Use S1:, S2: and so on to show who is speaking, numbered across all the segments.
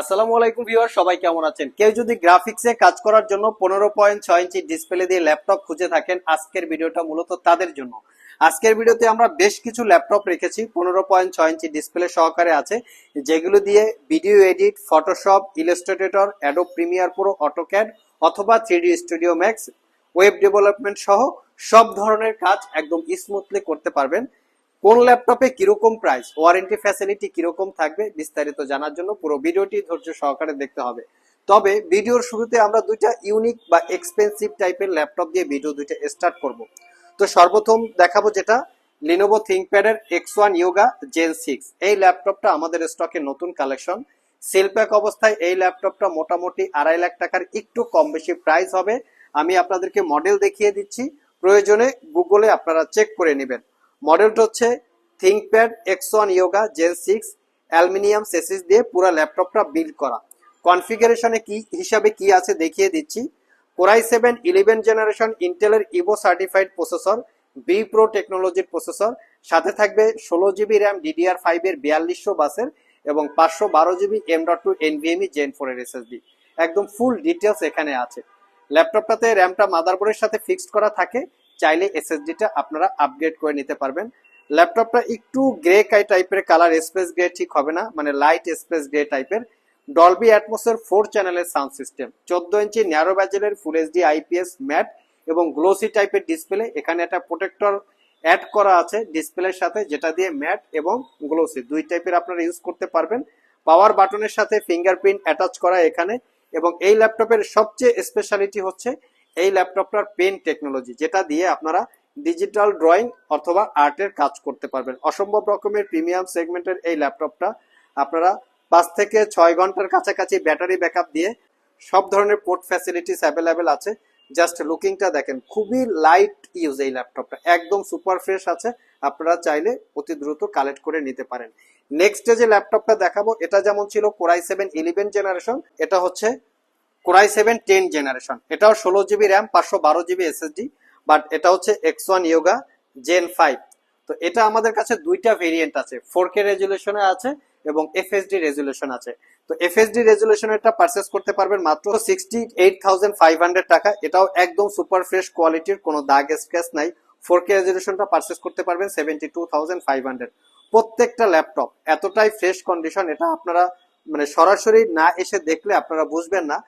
S1: আসসালামু আলাইকুম ভিউয়ার সবাই কেমন আছেন? কেউ যদি গ্রাফিক্সে কাজ করার জন্য পনেরো পয়েন্ট ছয় ইঞ্চি ডিসপ্লে দিয়ে ল্যাপটপ খুঁজে থাকেন, আজকের ভিডিওটা মূলত তাদের জন্য। আজকের ভিডিওতে আমরা বেশ কিছু ল্যাপটপ রেখেছি, পনেরো পয়েন্ট ছয় ইঞ্চি ডিসপ্লে সহকারে আছে, যেগুলো দিয়ে video edit Photoshop Illustrator Adobe Premiere Pro AutoCAD অথবা three D Studio Max web development সহ সব ধরনের কাজ একদম স্মুথলি করতে পারবেন। কোন ল্যাপটপে কীরকম প্রাইস ওয়ারেন্টি ফ্যাসিলিটি কীরকম থাকবে বিস্তারিত জানার জন্য পুরো ভিডিওটি ধৈর্য সহকারে দেখতে হবে। তবে ভিডিওর শুরুতে আমরা দুইটা ইউনিক বা এক্সপেন্সিভ টাইপের ল্যাপটপ দিয়ে ভিডিও দুইটা স্টার্ট করব। তো সর্বপ্রথম দেখাবো যেটা Lenovo থিঙ্কপ্যাডের X one Yoga Gen six এই ল্যাপটপটা আমাদের স্টকে নতুন কালেকশন সেল প্যাক অবস্থায় এই ল্যাপটপটা মোটামুটি আড়াই লাখ টাকার একটু কম বেশি প্রাইস হবে। আমি আপনাদেরকে মডেল দেখিয়ে দিচ্ছি। প্রয়োজনে গুগলে আপনারা চেক করে নেবেন। মডেলটা হচ্ছে ThinkPad X one Yoga Gen six aluminium chassis দিয়ে পুরো ল্যাপটপটা বিল্ড করা। কনফিগারেশনে কি, হিসাবে কি আছে দেখিয়ে দিচ্ছি। Core i seven eleven generation ইন্টেলের Evo certified processor B Pro টেকনোলজির প্রসেসর সাথে থাকবে ষোলো জিবি র্যাম ডিডিআর ফাইভ এর বিয়াল্লিশশো বাসের এবং পাঁচশো বারো GB M dot two NVMe Gen four এর এসএসডি একদম ফুল ডিটেলস এখানে আছে। ল্যাপটপটাতে র্যামটা মাদারবোর্ডের সাথে ফিক্সড করা থাকে। চাইলে এসএসডিটা আপনারা আপগ্রেড করে নিতে পারবেন। ল্যাপটপটা একটু গ্রে কাই টাইপের কালার স্পেস গ্রে ঠিক হবে না মানে লাইট স্পেস গ্রে টাইপের ডলবি অ্যাটমসের ফোর চ্যানেলের সাউন্ড সিস্টেম চোদ্দ ইঞ্চি ন্যারো ব্যাজেলের ফুল এইচডি আইপিএস ম্যাট এবং গ্লোসি টাইপের ডিসপ্লে এখানে একটা প্রোটেক্টর অ্যাড করা আছে ডিসপ্লের সাথে, যেটা দিয়ে ম্যাট এবং গ্লোসি দুই টাইপের আপনারা ইউজ করতে পারবেন। পাওয়ার বাটনের সাথে ফিঙ্গারপ্রিন্ট অ্যাটাচ করা এখানে এবং এই ল্যাপটপের সবচেয়ে স্পেশালিটি হচ্ছে এই ল্যাপটপটার পেন টেকনোলজি যেটা দিয়ে আপনারা ডিজিটাল ড্রয়িং অথবা আর্টের কাজ করতে পারবেন। অসম্ভব রকমের প্রিমিয়াম সেগমেন্টের এই ল্যাপটপটা আপনারা পাঁচ থেকে ছয় ঘণ্টার কাছাকাছি ব্যাটারি ব্যাকআপ দিয়ে সব ধরনের পোর্ট ফ্যাসিলিটিস অ্যাভেলেবেল আছে। জাস্ট লুকিংটা দেখেন, খুবই লাইট ইউজ এই ল্যাপটপটা একদম সুপার ফ্রেশ আছে। আপনারা চাইলে অতি দ্রুত কালেক্ট করে নিতে পারেন। নেক্সট যে ল্যাপটপটা দেখাবো, এটা যেমন ছিল কোরাই সেভেন ইলেভেন জেনারেশন এটা হচ্ছে কোরাই সেভেন টেন জেনারেশন এটাও ষোলো জিবি র্যাম পাঁচশো বারো জিবি এসএসডি বাট এটা হচ্ছে X one Yoga Gen five তো এটা আমাদের কাছে দুইটা ভেরিয়েন্ট আছে। ফোর কে রেজুলেশনে আছে এবং এফএসডি রেজুলেশন আছে। তো এফএসডি রেজুলেশনেরটা পারচেস করতে পারবেন মাত্র sixty eight thousand five hundred টাকা। এটাও একদম সুপার ফ্রেশ কোয়ালিটির কোনো দাগ স্ক্র্যাচ নাই। ফোর কে রেজুলেশনটা পারচেস করতে পারবেন seventy two thousand five hundred প্রত্যেকটা ল্যাপটপ এতটাই ফ্রেশ কন্ডিশন এটা আপনারা মানে সরাসরি না এসে দেখলে আপনারা বুঝবেন না।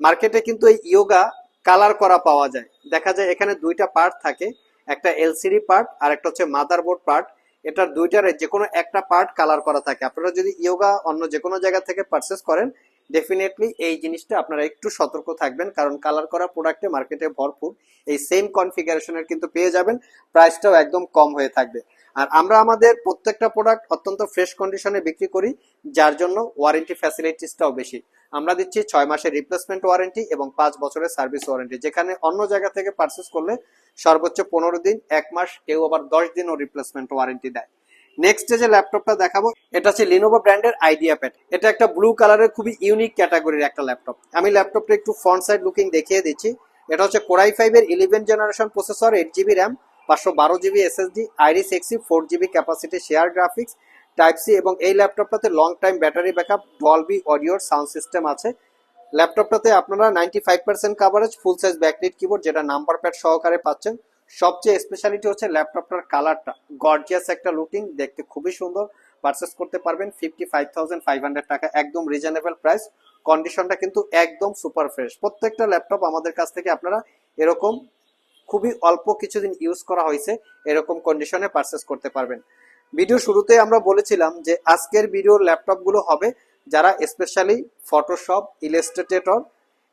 S1: মার্কেটে কিন্তু এই ইয়োগা কালার করা পাওয়া যায়। দেখা যায় এখানে দুইটা পার্ট থাকে, একটা এলসিডি পার্ট আর একটা হচ্ছে মাদারবোর্ড পার্ট। এটার দুইটার যে কোনো একটা পার্ট কালার করা থাকে। আপনারা যদি ইয়োগা অন্য যে কোনো জায়গা থেকে পারচেস করেন ডেফিনেটলি এই জিনিসটা আপনারা একটু সতর্ক থাকবেন, কারণ কালার করা প্রোডাক্টে মার্কেটে ভরপুর। এই সেম কনফিগারেশনের কিন্তু পেয়ে যাবেন প্রাইসটাও একদম কম হয়ে থাকবে। আর আমরা আমাদের প্রত্যেকটা প্রোডাক্ট অত্যন্ত ফ্রেশ কন্ডিশনে বিক্রি করি, যার জন্য ওয়ারেন্টি ফ্যাসিলিটিসটাও বেশি। আমরা দিচ্ছি ছয় মাসের রিপ্লেসমেন্ট ওয়ারেন্টি এবং পাঁচ বছরের সার্ভিস ওয়ারেন্টি যেখানে অন্য জায়গা থেকে পারচেস করলে সর্বোচ্চ পনেরো দিন, এক মাস, কেউ আবার দশ দিনও রিপ্লেসমেন্ট ওয়ারেন্টি দেয়। নেক্সট যে ল্যাপটপটা দেখাবো, এটা হচ্ছে লিনোভো ব্র্যান্ডের আইডিয়া প্যাড এটা একটা ব্লু কালারের খুবই ইউনিক ক্যাটাগরির একটা ল্যাপটপ আমি ল্যাপটপটা একটু ফ্রন্ট সাইড লুকিং দেখিয়ে দিচ্ছি। এটা হচ্ছে কোরাই ফাইভ এর eleven generation processor eight GB RAM পাঁচশো বারো GB SSD Iris Xe four GB capacity share graphics type C এবং এই ল্যাপটপটাতে long time battery backup Dolby অডিওর sound system আছে। ল্যাপটপটাতে আপনারা ninety five percent coverage full size backlit keyboard যেটা number pad সহকারে পাচ্ছেন। সবচেয়ে স্পেশালিটি হচ্ছে ল্যাপটপটার কালারটা গর্জিয়াস একটা লুকিং দেখতে খুবই সুন্দর। পারচেস করতে পারবেন fifty five thousand five hundred টাকা, একদম রিজনেবল প্রাইস কন্ডিশনটা কিন্তু একদম সুপার ফ্রেশ প্রত্যেকটা ল্যাপটপ আমাদের কাছ থেকে আপনারা এরকম খুবই অল্প কিছুদিন ইউজ করা হয়েছে, এরকম কন্ডিশনে পারচেস করতে পারবেন। ভিডিও শুরুতে আমরা বলেছিলাম যে আজকের ভিডিওর ল্যাপটপগুলো হবে যারা specially Photoshop Illustrator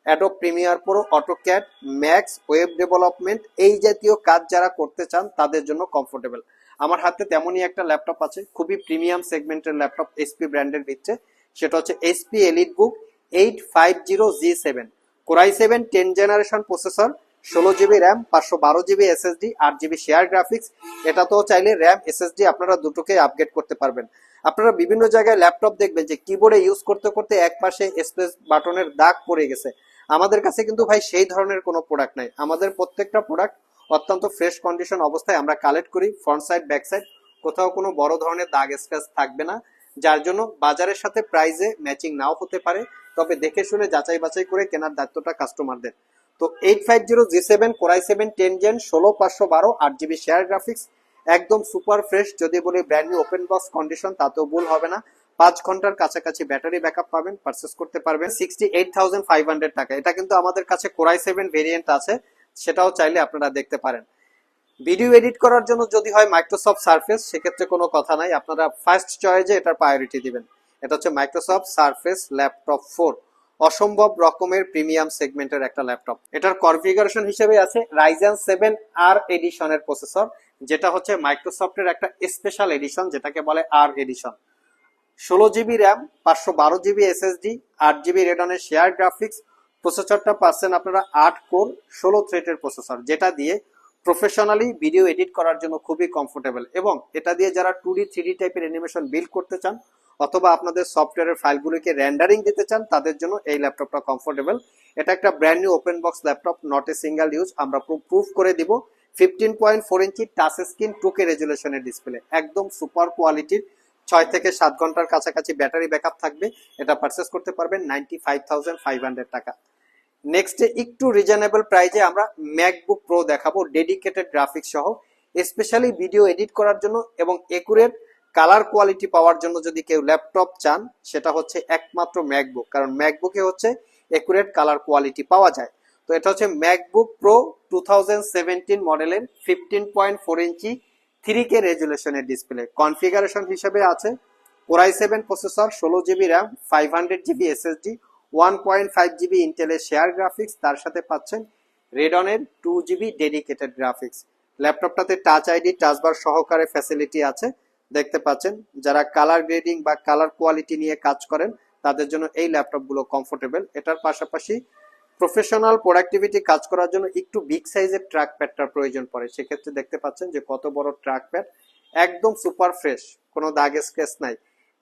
S1: Adobe Premiere Pro AutoCAD Max web development এই জাতীয় কাজ যারা করতে চান তাদের জন্য কমফোর্টেবল আমার হাতে তেমনই একটা ল্যাপটপ আছে, খুবই প্রিমিয়াম সেগমেন্টের ল্যাপটপ এসপি ব্র্যান্ডের দিচ্ছে। সেটা হচ্ছে HP EliteBook eight five zero G seven Core i seven ten generation processor ষোলো জিবি র্যাম, পাঁচশো বারো জিবি এসএসডি, আট জিবি শেয়ার গ্রাফিক্স। এটা তো চাইলে র্যাম, এসএসডি আপনারা দুটোকে আপগ্রেড করতে পারবেন। আপনারা বিভিন্ন জায়গায় ল্যাপটপ দেখবেন যে কিবোর্ডে ইউজ করতে করতে এক পাশে স্পেস বাটনের দাগ পড়ে গেছে। আমাদের কাছে কিন্তু ভাই সেই ধরনের কোনো প্রোডাক্ট নাই। আমাদের প্রত্যেকটা প্রোডাক্ট অত্যন্ত ফ্রেশ কন্ডিশন অবস্থায় আমরা কালেক্ট করি ফ্রন্ট সাইড ব্যাক সাইড কোথাও কোনো বড় ধরনের দাগ স্ক্র্যাচ থাকবে না। যার জন্য বাজারের সাথে প্রাইজে ম্যাচিং নাও হতে পারে। তবে দেখে শুনে যাচাই বাছাই করে কেনার দায়িত্বটা কাস্টমারদের তো eight five zero G seven Core i seven ten Gen ষোলো, পাঁচশো বারো, আট জিবি শেয়ার গ্রাফিক্স একদম সুপার ফ্রেশ যদি বলি brand new open box condition তাতেও ভুল হবে না। পাঁচ ঘণ্টার কাছাকাছি ব্যাটারি ব্যাকআপ পাবেন পারচেস করতে পারবেন। Sixty eight thousand five hundred টাকা। এটা কিন্তু আমাদের কাছে কোরাই সেভেন ভেরিয়েন্ট আছে, সেটাও চাইলে আপনারা দেখতে পারেন। ভিডিও এডিট করার জন্য যদি হয় মাইক্রোসফট সার্ফেস সেক্ষেত্রে কোনো কথা নাই। আপনারা ফার্স্ট চয়েজে এটার প্রায়োরিটি দিবেন। এটা হচ্ছে মাইক্রোসফট সার্ফেস ল্যাপটপ ফোর অসম্ভব রকমের প্রিমিয়াম সেগমেন্টের একটা ল্যাপটপ। এটার কনফিগারেশন হিসেবে আছে রাইজেন সেভেন আর এডিশনের প্রসেসর যেটা হচ্ছে মাইক্রোসফটের একটা স্পেশাল এডিশন যেটাকে বলে আর এডিশন ষোলো জিবি র্যাম পাঁচশো বারো জিবি এসএসডি আট জিবি রেডনের শেয়ার গ্রাফিক্স প্রসেসরটা পাচ্ছেন আপনারা আট কোর ষোলো থ্রেটের প্রসেসর যেটা দিয়ে প্রফেশনালি ভিডিও এডিট করার জন্য খুবই কমফোর্টেবল এবং এটা দিয়ে যারা টু ডি থ্রি টাইপের অ্যানিমেশন বিল্ড করতে চান অথবা আপনাদের সফটওয়্যারের ফাইলগুলোকে র্যান্ডারিং দিতে চান, তাদের জন্য এই ল্যাপটপটা কমফোর্টেবল এটা একটা brand new open box laptop not a single use আমরা প্রুফ করে দিব। Fifteen point four inch touch screen টুকে রেজুলেশনের ডিসপ্লে একদম সুপার কোয়ালিটির ছয় থেকে সাত ঘণ্টার কাছাকাছি ব্যাটারি ব্যাকআপ থাকবে। এটা পারচেস করতে পারবেন ninety five thousand five hundred টাকা নেক্সটে একটু রিজনেবল প্রাইজে আমরা ম্যাকবুক প্রো দেখাবো ডেডিকেটেড গ্রাফিক্স সহ। স্পেশালি ভিডিও এডিট করার জন্য এবং একুরেট কালার কোয়ালিটি পাওয়ার জন্য যদি কেউ ল্যাপটপ চান, সেটা হচ্ছে একমাত্র ম্যাকবুক। কারণ ম্যাকবুকে হচ্ছে একুরেট কালার কোয়ালিটি পাওয়া যায়। তো এটা হচ্ছে ম্যাকবুক প্রো টু মডেলের fifteen point four inch three K রেজুলেশনের display configuration হিসেবে আছে কোরাই সেভেন প্রসেসর ষোলো GB RAM five hundred GB SSD one point five GB ইন্টেলের শেয়ার গ্রাফিক্স তার সাথে পাচ্ছেন রেডনের টু জিবি ডেডিকেটেড গ্রাফিক্স ল্যাপটপটাতে টাচ আইডি টাচবার সহকারে ফ্যাসিলিটি আছে। দেখতে পাচ্ছেন, যারা কালার গ্রেডিং বা কালার কোয়ালিটি নিয়ে কাজ করেন, তাদের জন্য এই ল্যাপটপগুলো কমফোর্টেবল এটার পাশাপাশি প্রফেশনাল প্রোডাক্টিভিটি কাজ করার জন্য একটু বিগ সাইজের ট্র্যাক প্যাডটার প্রয়োজন পড়ে। সেক্ষেত্রে দেখতে পাচ্ছেন যে কত বড় ট্র্যাক প্যাড একদম সুপার ফ্রেশ কোনো দাগ স্ক্রেচ নাই।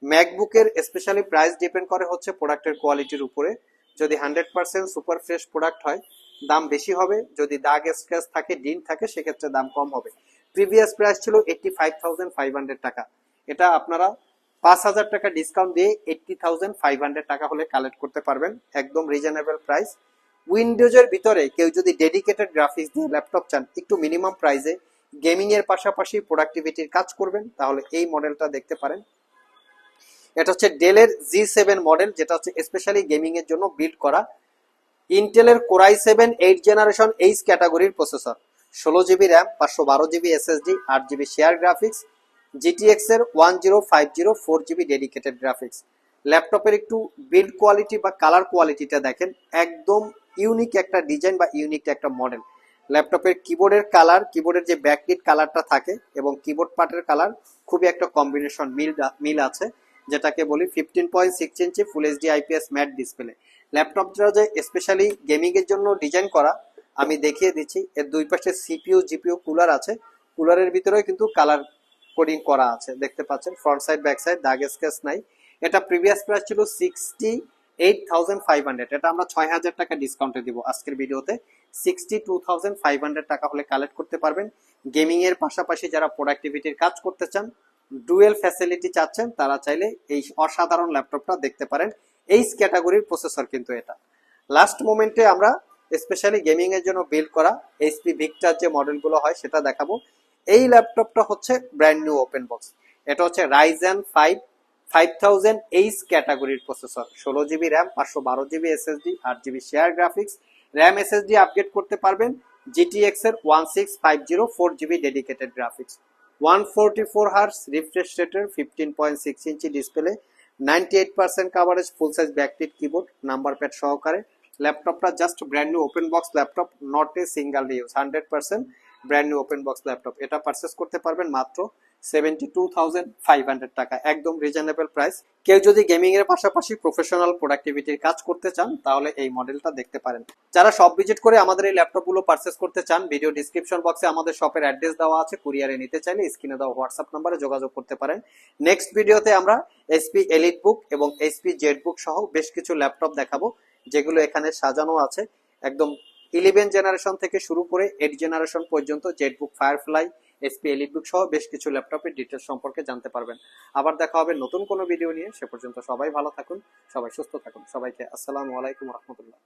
S1: ম্যাকবুকের স্পেশালি প্রাইস ডিপেন্ড করে হচ্ছে প্রোডাক্টের কোয়ালিটির উপরে। যদি hundred percent super fresh product হয়, দাম বেশি হবে। যদি দাগ স্ক্র্যাচ থাকে ডিন থাকে, সেক্ষেত্রে দাম কম হবে। প্রিভিয়াস প্রাইস ছিল eighty five thousand five hundred টাকা। এটা আপনারা পাঁচ হাজার টাকা ডিসকাউন্ট দিয়ে এইটটি থাউজেন্ড ফাইভ হান্ড্রেড টাকা হলে কালেক্ট করতে পারবেন, একদম রিজনেবল প্রাইস উইন্ডোজের ভিতরে কেউ যদি ডেডিকেটেড গ্রাফিক্স দিয়ে ল্যাপটপ চান, একটু মিনিমাম প্রাইসে গেমিং এর পাশাপাশি প্রোডাক্টিভিটির কাজ করবেন, তাহলে এই মডেলটা দেখতে পারেন। এটা হচ্ছে ডেলের জি সেভেন মডেল যেটা হচ্ছে স্পেশালি গেমিং এর জন্য বিল্ড করা। ইন্টেলের core i seven eight generation H ক্যাটাগরির প্রসেসর ষোলো জিবি র্যাম, পাঁচশো বারো জিবি এসএসডি আট জিবি শেয়ার গ্রাফিক্স জিটিএক্স এর one zero five zero four GB dedicated graphics ল্যাপটপের একটু বিল্ড কোয়ালিটি বা কালার কোয়ালিটিটা দেখেন, একদম ইউনিক একটা ডিজাইন বা ইউনিক একটা মডেল ল্যাপটপের কিবোর্ডের কালার কিবোর্ডের যে ব্যাকলিট কালারটা থাকে এবং কিবোর্ড পার্টের কালার খুবই একটা কম্বিনেশন মিল মিল আছে, যেটাকে বলি fifteen point six inch full HD IPS matte display ল্যাপটপটা যে স্পেশালি গেমিংয়ের জন্য ডিজাইন করা আমি দেখিয়ে দিচ্ছি। এর দুই পাশে সিপিইউ, জিপিইউ কুলার আছে। কুলারের ভিতরেও কিন্তু কালার কোডিং করা আছে। দেখতে পাচ্ছেন ফ্রন্ট সাইড ব্যাক সাইড দাগ স্কেচ নাই। এটা প্রিভিয়াস প্রাইস ছিল sixty eight thousand five hundred এটা আমরা ছয় হাজার টাকা ডিসকাউন্টে দিব আজকের ভিডিওতে। Sixty two thousand five hundred টাকা হলে কালেক্ট করতে পারবেন। গেমিং এর পাশাপাশি যারা প্রোডাক্টিভিটির কাজ করতে চান ডুয়েল ফ্যাসিলিটি চাচ্ছেন, তারা চাইলে এই অসাধারণ ল্যাপটপটা দেখতে পারেন। এই ক্যাটাগরির প্রসেসর কিন্তু এটা। লাস্ট মোমেন্টে আমরা স্পেশালি গেমিং এর জন্য বিল্ড করা এইচপি ভিক্টার যে মডেলগুলো হয়, সেটা দেখাবো। এই ল্যাপটপটা হচ্ছে ব্র্যান্ড নিউ ওপেন বক্স এটা হচ্ছে Ryzen five five thousand H ক্যাটাগরির প্রসেসর ষোলো জিবি র্যাম পাঁচশো বারো জিবি এসএসডি আট GB share graphics RAM SSD upgrade করতে পারবেন। জিটিএক্স এর one six five zero four GB dedicated graphics one forty four hertz refresh রেটের fifteen point six inch display ninety eight percent coverage full size backlit keyboard number pad সহকারে। ল্যাপটপটা just brand new open box laptop not a single use hundred percent brand new open box laptop. এটা purchase করতে পারবেন মাত্র seventy two thousand five hundred টাকা, একদম reasonable price কেউ যদি গেমিং এর পাশাপাশি প্রফেশনাল প্রোডাক্টিভিটির কাজ করতে চান, তাহলে এই মডেলটা দেখতে পারেন। যারা সব ভিজিট করে আমাদের এই ল্যাপটপগুলো পারচেস করতে চান ভিডিও ডিসক্রিপশন বক্সে আমাদের শপের অ্যাড্রেস দেওয়া আছে কুরিয়ারে নিতে চাইলে স্ক্রিনে দেওয়া হোয়াটসঅ্যাপ নাম্বারে যোগাযোগ করতে পারেন। নেক্সট ভিডিওতে আমরা এসপি এলিট বুক এবং এসপি জেড বুক সহ বেশ কিছু ল্যাপটপ দেখাবো। যেগুলো এখানে সাজানো আছে। একদম ইলেভেন জেনারেশন থেকে শুরু করে এইট জেনারেশন পর্যন্ত জেটবুক ফায়ারফ্লাই এসপি এলিটবুক সহ বেশ কিছু ল্যাপটপের ডিটেলস সম্পর্কে জানতে পারবেন। আবার দেখা হবে নতুন কোনো ভিডিও নিয়ে। সে পর্যন্ত সবাই ভালো থাকুন, সবাই সুস্থ থাকুন। সবাইকে আসসালামু আলাইকুম রহমতুল্লাহ।